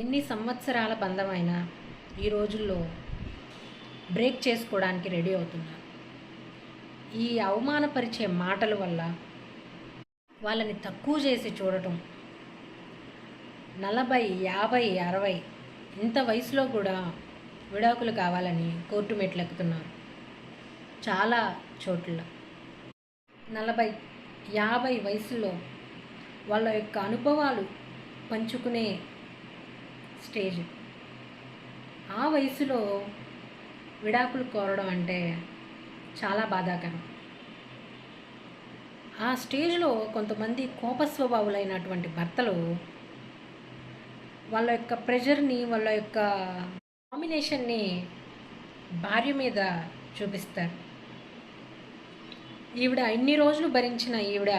ఎన్ని సంవత్సరాల బంధమైనా ఈ రోజుల్లో బ్రేక్ చేసుకోవడానికి రెడీ అవుతున్నారు. ఈ అవమానపరిచే మాటల వల్ల వాళ్ళని తక్కువ చేసి చూడటం నలభై యాభై అరవై ఇంత వయసులో కూడా విడాకులు కావాలని కోర్టు మెట్లెక్కుతున్నారు. చాలా చోట్ల. నలభై యాభై వయసులో వాళ్ళ యొక్క అనుభవాలు పంచుకునే స్టేజ్. ఆ వయసులో విడాకులు కోరడం అంటే చాలా బాధాకరం. ఆ స్టేజ్లో కొంతమంది కోపస్వభావులైనటువంటి భర్తలు వాళ్ళ యొక్క ప్రెషర్ని వాళ్ళ యొక్క కాంబినేషన్ని భార్య మీద చూపిస్తారు. ఈవిడ ఇన్ని రోజులు భరించిన ఈవిడ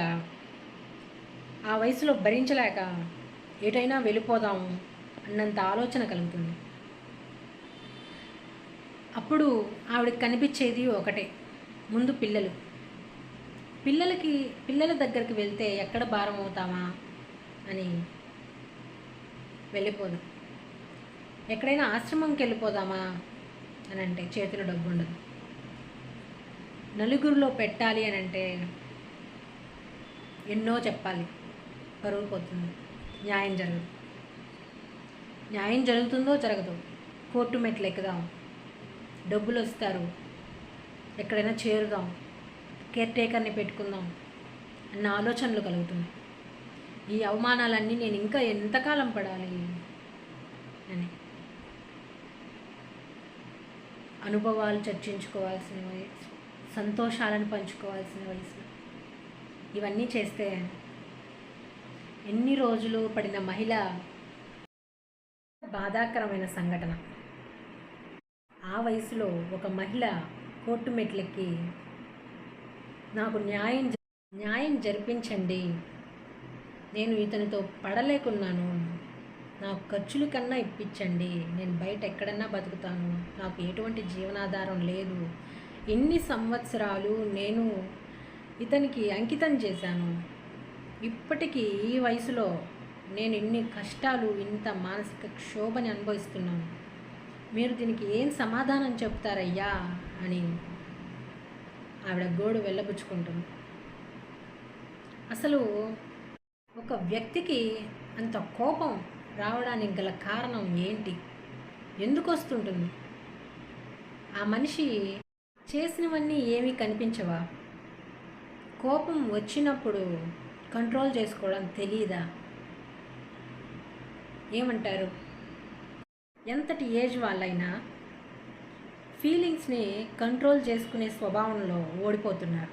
ఆ వయసులో భరించలేక ఎటైనా వెళ్ళిపోదాము అన్నంత ఆలోచన కలుగుతుంది. అప్పుడు ఆవిడకి కనిపించేది ఒకటే ముందు పిల్లలు. పిల్లలకి పిల్లల దగ్గరికి వెళ్తే ఎక్కడ భారం అవుతామా అని వెళ్ళిపోదాం. ఎక్కడైనా ఆశ్రమంకి వెళ్ళిపోదామా అని అంటే చేతిలో డబ్బు ఉండదు. నలుగురిలో పెట్టాలి అని అంటే ఎన్నో చెప్పాలి. పరువు పోతుంది. న్యాయం జరగదు. న్యాయం జరుగుతుందో జరగదు. కోర్టు మెట్లు ఎక్కుదాం. డబ్బులు వస్తారు ఎక్కడైనా చేరుదాం. కేర్ టేకర్ని పెట్టుకుందాం అన్న ఆలోచనలు కలుగుతున్నాయి. ఈ అవమానాలన్నీ నేను ఇంకా ఎంతకాలం పడాలి? అని. అనుభవాలు చర్చించుకోవాల్సిన వయసు సంతోషాలను పంచుకోవాల్సిన వయసు. ఇవన్నీ చేస్తే ఎన్ని రోజులు పడిన మహిళ బాధాకరమైన సంఘటన. ఆ వయసులో ఒక మహిళ కోర్టు మెట్లెక్కి నాకు న్యాయం న్యాయం జరిపించండి. నేను ఇతనితో పడలేకున్నాను. నాకు ఖర్చుల కన్నా ఇప్పించండి. నేను బయట ఎక్కడన్నా బతుకుతాను. నాకు ఎటువంటి జీవనాధారం లేదు. ఎన్ని సంవత్సరాలు నేను ఇతనికి అంకితం చేశాను. ఇప్పటికీ ఈ వయసులో నేను ఇన్ని కష్టాలు ఇంత మానసిక క్షోభని అనుభవిస్తున్నాను. మీరు దీనికి ఏం సమాధానం చెప్తారయ్యా? అని ఆవిడ గోడు వెళ్ళబుచ్చుకుంటుంది. అసలు ఒక వ్యక్తికి అంత కోపం రావడానికి గల కారణం ఏంటి? ఎందుకు వస్తుంటుంది? ఆ మనిషి చేసినవన్నీ ఏమీ కనిపించవా? కోపం వచ్చినప్పుడు కంట్రోల్ చేసుకోవడం తెలియదా ఏమంటారు? ఎంతటి ఏజ్ వాళ్ళైనా ఫీలింగ్స్ని కంట్రోల్ చేసుకునే స్వభావంలో ఓడిపోతున్నారు.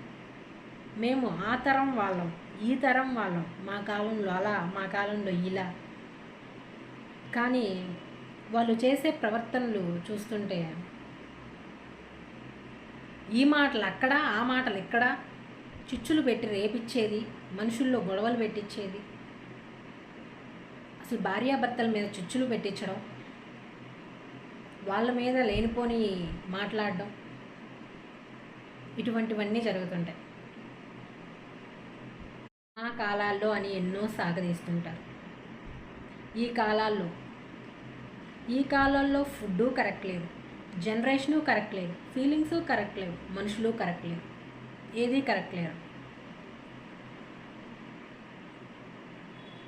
మేము ఆ తరం వాళ్ళం ఈ తరం వాళ్ళం మా కాలంలో అలా మా కాలంలో ఇలా. కానీ వాళ్ళు చేసే ప్రవర్తనలు చూస్తుంటే ఈ మాటలు అక్కడ ఆ మాటలు ఇక్కడ చిచ్చులు పెట్టి రేపిచ్చేది మనుషుల్లో గొడవలు పెట్టించేది అసలు భార్యాభర్తల మీద చిచ్చులు పెట్టించడం వాళ్ళ మీద లేనిపోని మాట్లాడడం ఇటువంటివన్నీ జరుగుతుంటాయి. ఆ కాలాల్లో అని ఎన్నో సాగదీస్తుంటారు. ఈ కాలాల్లో ఈ కాలాల్లో ఫుడ్డు కరెక్ట్ లేదు జనరేషను కరెక్ట్ లేదు ఫీలింగ్స్ కరెక్ట్ లేవు మనుషులు కరెక్ట్ లేవు ఏదీ కరెక్ట్ లేరు.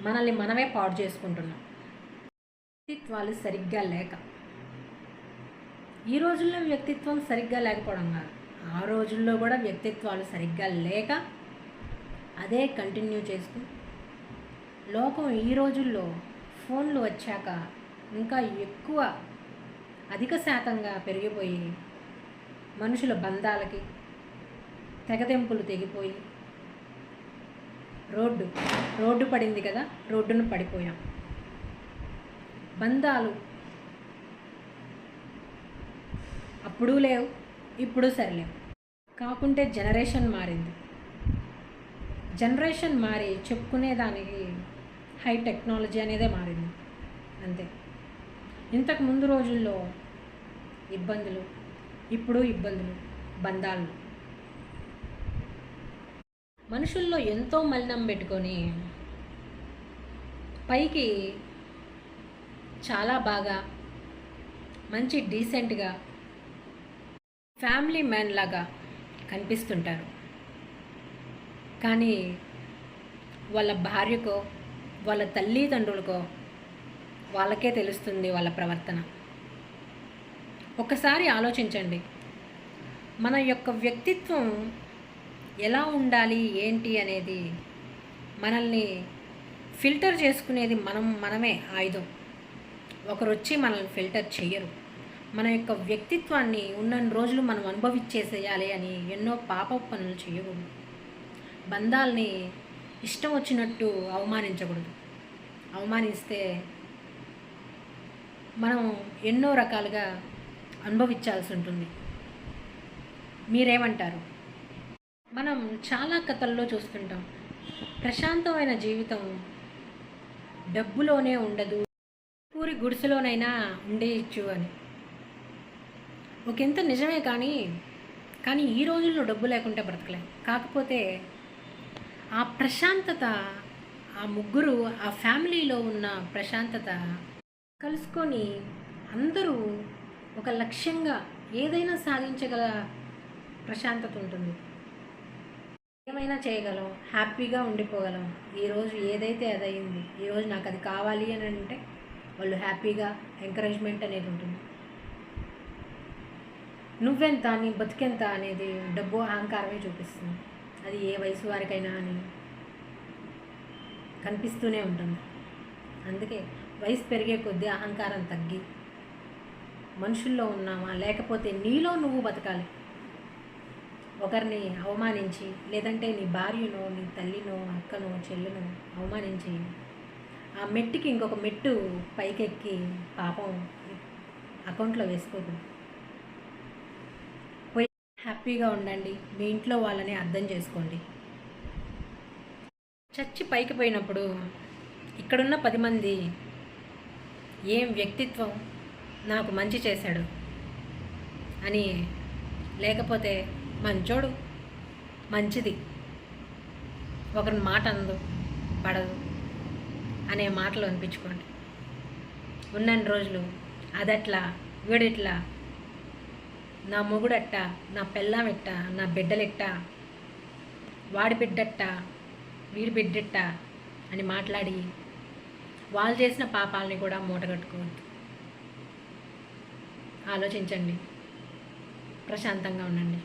మనల్ని మనమే పాడు చేసుకుంటున్నాం. వ్యక్తిత్వాలు సరిగ్గా లేక. ఈ రోజుల్లో వ్యక్తిత్వం సరిగ్గా లేకపోవడం కాదు. ఆ రోజుల్లో కూడా వ్యక్తిత్వాలు సరిగ్గా లేక అదే కంటిన్యూ చేస్తూ లోకం ఈ రోజుల్లో ఫోన్లు వచ్చాక ఇంకా ఎక్కువ అధిక శాతంగా పెరిగిపోయి మనుషుల బంధాలకి తెగదెంపులు తెగిపోయి రోడ్డు. రోడ్డు పడింది కదా రోడ్డును పడిపోయాం. బంధాలు అప్పుడు లేవు ఇప్పుడు సరిలేవు. కాకుంటే జనరేషన్ మారింది. జనరేషన్ మారి చెప్పుకునేదానికి హై టెక్నాలజీ అనేదే మారింది. అంతే. ఇంతకు ముందు రోజుల్లో ఇబ్బందులు ఇప్పుడు ఇబ్బందులు బంధాలు. మనుషుల్లో ఎంతో మలినం పెట్టుకొని పైకి చాలా బాగా మంచి డీసెంట్గా ఫ్యామిలీ మ్యాన్ లాగా కనిపిస్తుంటారు. కానీ వాళ్ళ భార్యకో వాళ్ళ తల్లిదండ్రులకో వాళ్ళకే తెలుస్తుంది వాళ్ళ ప్రవర్తన. ఒకసారి ఆలోచించండి. మన యొక్క వ్యక్తిత్వం ఎలా ఉండాలి ఏంటి అనేది మనల్ని ఫిల్టర్ చేసుకునేది మనం మనమే ఆయుధం. ఒకరు వచ్చి మనల్ని ఫిల్టర్ చేయరు మన యొక్క వ్యక్తిత్వాన్ని ఉన్నన్ని రోజులు మనం అనుభవించేసేయాలి అని ఎన్నో పాప పనులు చేయకూడదు బంధాల్ని ఇష్టం వచ్చినట్టు అవమానించకూడదు. అవమానిస్తే మనం ఎన్నో రకాలుగా అనుభవించాల్సి ఉంటుంది. మీరేమంటారు? మనం చాలా కథల్లో చూస్తుంటాం. ప్రశాంతమైన జీవితం డబ్బులోనే ఉండదు. పూరి గుడిసెలోనైనా ఉండేయచ్చు అని. ఒకంత నిజమే కానీ కానీ ఈ రోజుల్లో డబ్బు లేకుంటే బ్రతకలేం. కాకపోతే ఆ ప్రశాంతత ఆ ముగ్గురు ఆ ఫ్యామిలీలో ఉన్న ప్రశాంతత కలుసుకొని అందరూ ఒక లక్ష్యంగా ఏదైనా సాధించగల ప్రశాంతత ఉంటుంది. ఏమైనా చేయగలం హ్యాపీగా ఉండిపోగలం ఈరోజు ఏదైతే అదయింది ఈరోజు నాకు అది కావాలి అని అంటే వాళ్ళు హ్యాపీగా ఎంకరేజ్మెంట్ అనేది ఉంటుంది. నువ్వెంత నీ బతికెంత అనేది డబ్బు అహంకారమే చూపిస్తుంది. అది ఏ వయసు వారికైనా అని కనిపిస్తూనే ఉంటుంది. అందుకే వయసు పెరిగే కొద్దీ అహంకారం తగ్గి మనుషుల్లో ఉన్నామా లేకపోతే నీలో నువ్వు బతకాలి. ఒకరిని అవమానించి లేదంటే నీ భార్యనో నీ తల్లినో అక్కనో చెల్లును అవమానించి ఆ మెట్టుకి ఇంకొక మెట్టు పైకెక్కి పాపం అకౌంట్లో వేసుకోదు. పోయి హ్యాపీగా ఉండండి మీ ఇంట్లో వాళ్ళని అర్థం చేసుకోండి. చచ్చి పైకి పోయినప్పుడు ఇక్కడున్న పది మంది ఏం వ్యక్తిత్వం నాకు మంచి చేశాడు అని లేకపోతే మంచోడు. మంచిది. ఒకరిని మాట అందు పడదు అనే మాటలు అనిపించుకోండి. ఉన్నన్ని రోజులు అదట్లా వీడిట్లా నా మొగుడట్ట నా పెళ్ళామెట్ట నా బిడ్డలెట్ట వాడి బిడ్డట్ట వీడి బిడ్డట్ట అని మాట్లాడి వాళ్ళు చేసిన పాపాలని కూడా మూటగట్టుకోవద్దు ఆలోచించండి. ప్రశాంతంగా ఉండండి.